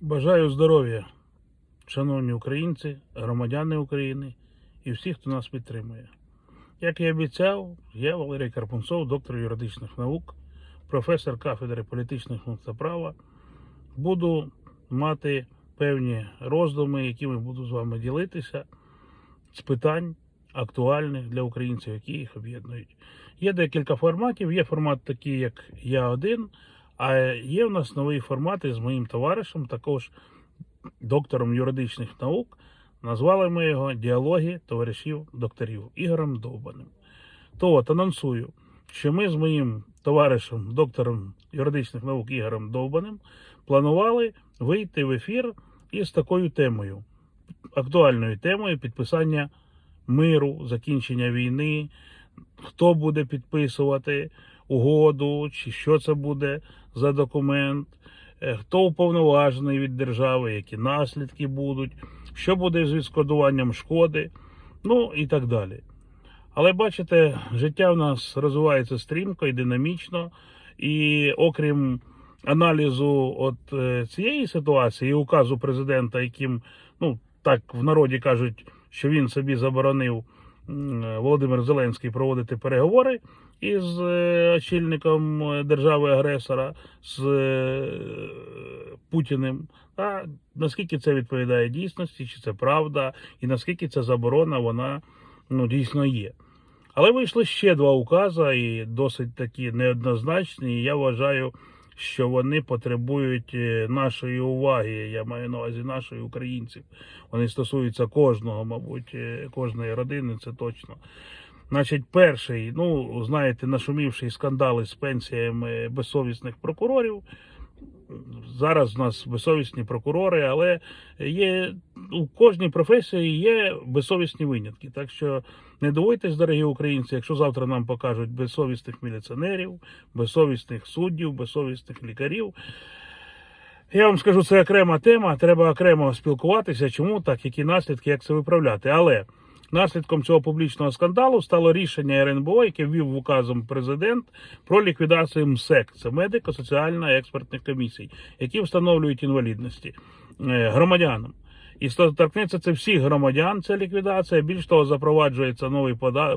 Бажаю здоров'я, шановні українці, громадяни України і всі, хто нас підтримує. Як і обіцяв, я Валерій Карпунцов, доктор юридичних наук, професор кафедри політичних наук та права. Буду мати певні роздуми, якими буду з вами ділитися з питань актуальних для українців, які їх об'єднують. Є декілька форматів. Є формат такий, як я один, а є в нас новий формат із моїм товаришем, також доктором юридичних наук. Назвали ми його Діалоги товаришів докторів Ігорем Довбаним. То от анонсую, що ми з моїм товаришем, доктором юридичних наук Ігорем Довбаним, планували вийти в ефір із такою темою, актуальною темою підписання миру, закінчення війни, хто буде підписувати угоду, чи що це буде за документ, е, хто уповноважений від держави, які наслідки будуть, що буде з відшкодуванням шкоди, ну і так далі. Але бачите, життя в нас розвивається стрімко і динамічно, і окрім аналізу от е, цієї ситуації і указу президента, яким, ну так в народі кажуть, що він собі заборонив Володимир Зеленський проводити переговори із е, очільником е, держави-агресора з е, Путіним. А наскільки це відповідає дійсності, чи це правда, і наскільки ця заборона вона ну, дійсно є. Але вийшли ще два укази, і досить такі неоднозначні. І я вважаю, що вони потребують е, нашої уваги. Я маю на увазі нашої українців. Вони стосуються кожного, мабуть, е, кожної родини, це точно. Значить, перший, ну, знаєте, нашумівший скандали з пенсіями безсовісних прокурорів. Зараз у нас безсовісні прокурори, але є у кожній професії є безсовісні винятки. Так що не дивуйтесь, дорогі українці, якщо завтра нам покажуть безсовісних міліціонерів, безсовісних суддів, безсовісних лікарів. Я вам скажу, це окрема тема, треба окремо спілкуватися, чому так, які наслідки, як це виправляти. Але наслідком цього публічного скандалу стало рішення РНБО, яке ввів указом президент про ліквідацію МСЕК, це медико-соціально-експертних комісій, які встановлюють інвалідності е, громадянам. І торкнеться це всіх громадян, ця ліквідація. Більш того, запроваджується новий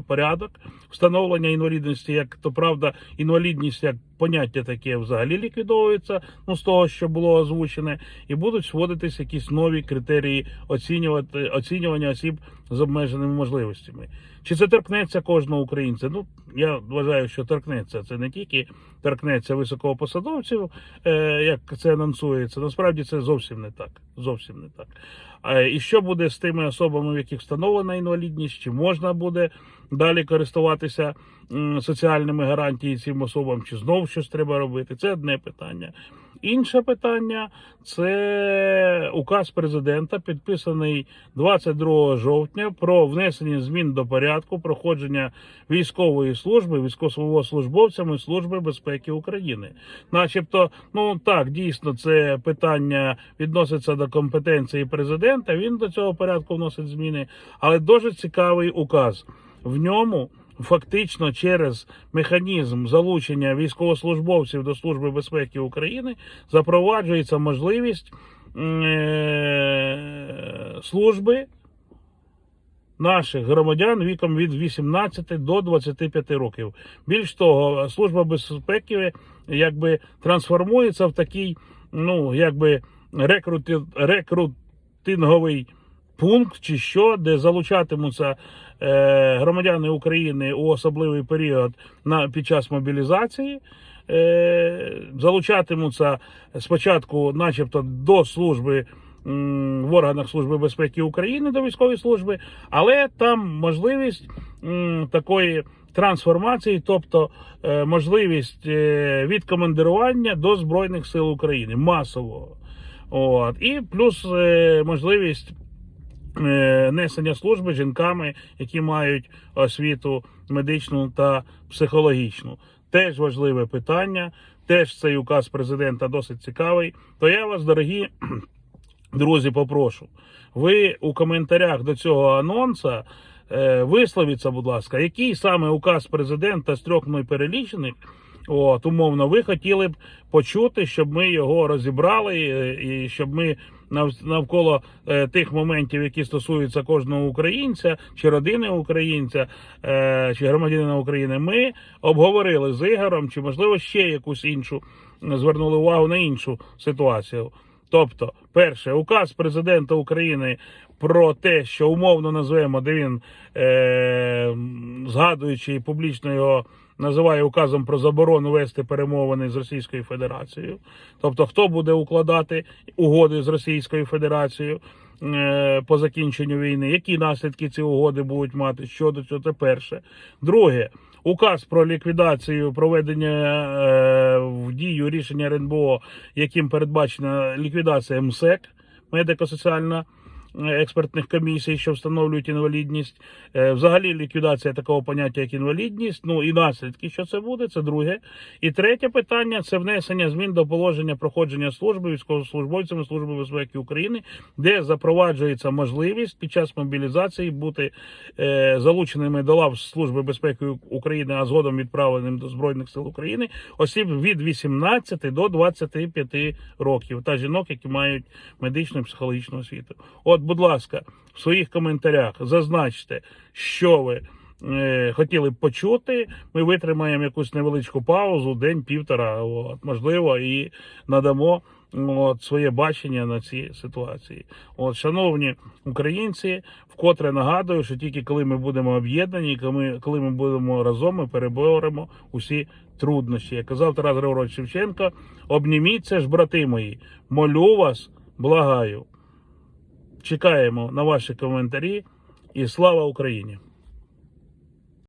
порядок встановлення інвалідності. Як то правда, інвалідність як поняття таке взагалі ліквідовується, ну з того, що було озвучене, і будуть вводитись якісь нові критерії оцінювати оцінювання осіб з обмеженими можливостями. Чи це торкнеться кожного українця? Ну я вважаю, що торкнеться. Це не тільки торкнеться високопосадовців, е, як це анонсується. Насправді це зовсім не так. Зовсім не так. І що буде з тими особами, в яких встановлена інвалідність? Чи можна буде далі користуватися соціальними гарантіями цим особам, чи знову щось треба робити? Це одне питання. Інше питання це указ президента, підписаний 22 жовтня про внесення змін до порядку проходження військової служби військовослужбовцями Служби безпеки України. Начебто, ну так, дійсно, це питання відноситься до компетенції президента. Він до цього порядку вносить зміни, але дуже цікавий указ. В ньому фактично через механізм залучення військовослужбовців до Служби безпеки України запроваджується можливість е, служби наших громадян віком від 18 до 25 років. Більш того, служба безпеки якби трансформується в такий, ну якби рекрути, рекрутинговий пункт чи що, де залучатимуться е, громадяни України у особливий період на під час мобілізації. Е, залучатимуться спочатку, начебто, до служби в органах Служби безпеки України до військової служби, але там можливість такої трансформації, тобто е, можливість е, відкомандирування до Збройних сил України масового. От. І плюс е, можливість несення служби жінками, які мають освіту медичну та психологічну. Теж важливе питання. Теж цей указ президента досить цікавий. То я вас, дорогі друзі, попрошу. Ви у коментарях до цього анонса е, висловіться, будь ласка, який саме указ президента з трьох мною перелічених От, умовно, ви хотіли б почути, щоб ми його розібрали, і, і щоб ми навколо е, тих моментів, які стосуються кожного українця чи родини українця е, чи громадянина України, ми обговорили з Ігорем, чи можливо ще якусь іншу звернули увагу на іншу ситуацію. Тобто, перше, указ президента України про те, що умовно назвемо, де він е, згадуючи і публічно його називає указом про заборону вести перемовини з Російською Федерацією. Тобто, хто буде укладати угоди з Російською Федерацією е, по закінченню війни, які наслідки ці угоди будуть мати, що до цього це перше. Друге, указ про ліквідацію проведення е, в дію рішення РНБО, яким передбачена ліквідація МСЕК, медико-соціальна експертних комісій, що встановлюють інвалідність. Е, Взагалі ліквідація такого поняття, як інвалідність, ну і наслідки, що це буде, це друге. І третє питання це внесення змін до положення проходження служби військовослужбовцями Служби безпеки України, де запроваджується можливість під час мобілізації бути е, залученими до лав Служби безпеки України, а згодом відправленим до Збройних сил України осіб від 18 до 25 років та жінок, які мають медичну і психологічну освіту. От, будь ласка, в своїх коментарях зазначте, що ви е, хотіли б почути. Ми витримаємо якусь невеличку паузу, день-півтора, от, можливо, і надамо от, своє бачення на ці ситуації. От, шановні українці, вкотре нагадую, що тільки коли ми будемо об'єднані, коли ми, коли ми будемо разом, ми переборемо усі труднощі. Як казав Тарас Григорович Шевченко, обніміться ж, брати мої, молю вас, благаю. Чекаємо на ваші коментарі і слава Україні!